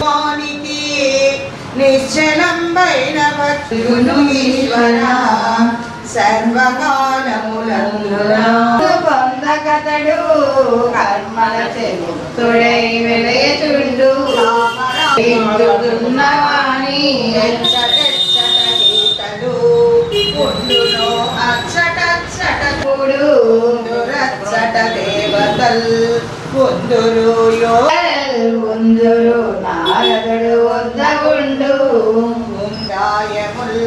వానికి నిశ్చలంబైన భక్తును ఈశ్వర సర్వకాలములందున. పొందకతడు కర్మల చెముక్తుడై వెలయచుండు. ఉన్నవాణి ఉందురు యో ఉందురు నారదుడు వద్దగుండు ఉందాయముల్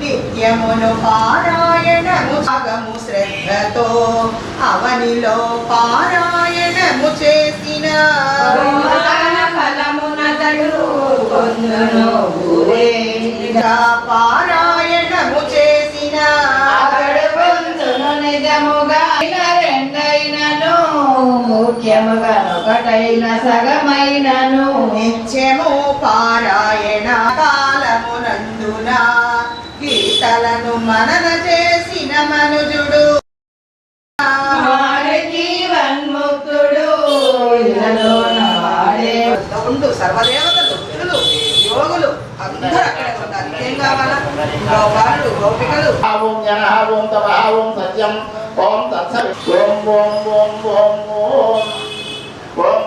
నిత్యమును పారాయణము సగము శ్రద్ధతో అవనిలో పారాయణము చేసిన. ఫలమునతడు ముఖ్యముగా ఒకటైన సగమైనను నిత్యము పారాయణ కాలమునందున గీతలను మనన చేసిన మనుజుడు. ఉండు సర్వదేవతలు యోగులు అందరూ అక్కడే ఉంటారు ఏం కావాలా? గోపాలు గోపికలు. ఓం జన ఓం తప ఓం సత్యం ఓం తత్సవి ఓం ఓం ఓం ఓం.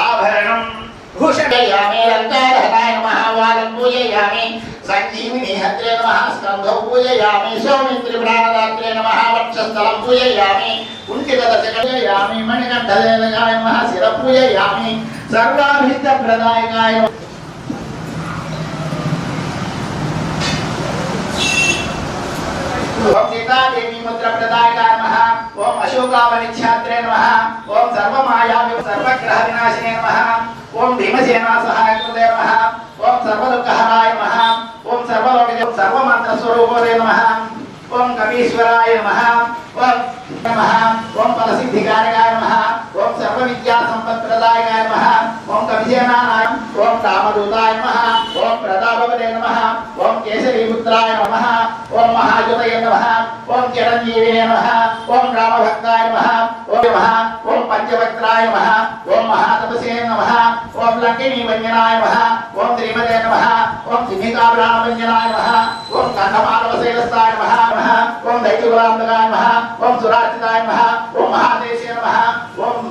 आभरणं भूषणयामि रक्तारहताय नमः वालं पूजयामि सञ्जीविनी हत्रे नमः स्कन्धौ पूजयामि सौमित्रि प्राणदात्रे नमः वक्षस्थलं पूजयामि कुण्ठितदशकलयामि मणिकण्ठलेलयाय नमः शिरः पूजयामि सर्वाभिष्टप्रदायकाय नमः सीता देवी मुद्रा प्रदाय ప్రదాయకాయ ఓం ఓం అశోకావనిఛాత్రే నమః ఓం సర్వమాయావి సర్వగ్రహ వినాశినే నమ ఓం భీమసేనా సహాయకృతే నమ ఓం సర్వదుఃఖహరాయ నమ ఓం సర్వలోక సర్వమంత్ర స్వరూపోదే నమః ఓం కవీశ్వరాయ నమ ఓం నమ ఓం ఫలసిద్ధికారకాయ నమ ఓం సర్వ విద్యా సంపత్ప్రదాయకాయ నమ ఓం కవిసేనాయ ఓం రామదూతాయ నమ ఓం ప్రతాపవదే నమ ఓం కేశరీపుత్రాయ నమ ఓం చిరంజీవినే నమః ఓం రామభక్తాయ నమః ఓం నమః ఓం పంచభక్త్రాయ నమః ఓం మహాతపసే నమః ఓం లంకినీ వంజనాయ నమః ఓం శ్రీమతే నమః ఓం సింహికాభ్రాణ వంజనాయ నమః ఓం కంఠమానవశైలస్థాయ నమః ఓం దైత్యగులాంతకాయ నమః ఓం సురార్చితాయ నమః ఓం మహాదేశే నమః ఓం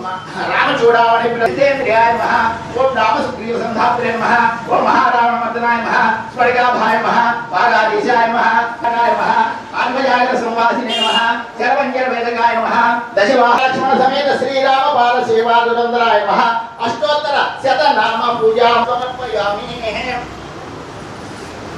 రామచూడామణి ప్రతిదేంద్రియాయ నమః ఓం రామసుగ్రీవ సంధాత్రే నమః ఓం మహారావణమర్దనాయ నమః స్వర్గాభాయ నమః వాగాధీశాయ నమః నాయ నమః ఆన్వజాగర సంవాసినే నమః శరవంజర వేదకాయ నమః దశవాహలక్ష్మణ సమేత శ్రీరామ బాల సేవాదురందరాయ నమః అష్టోత్తర శత నామ పూజా సమర్పయామి.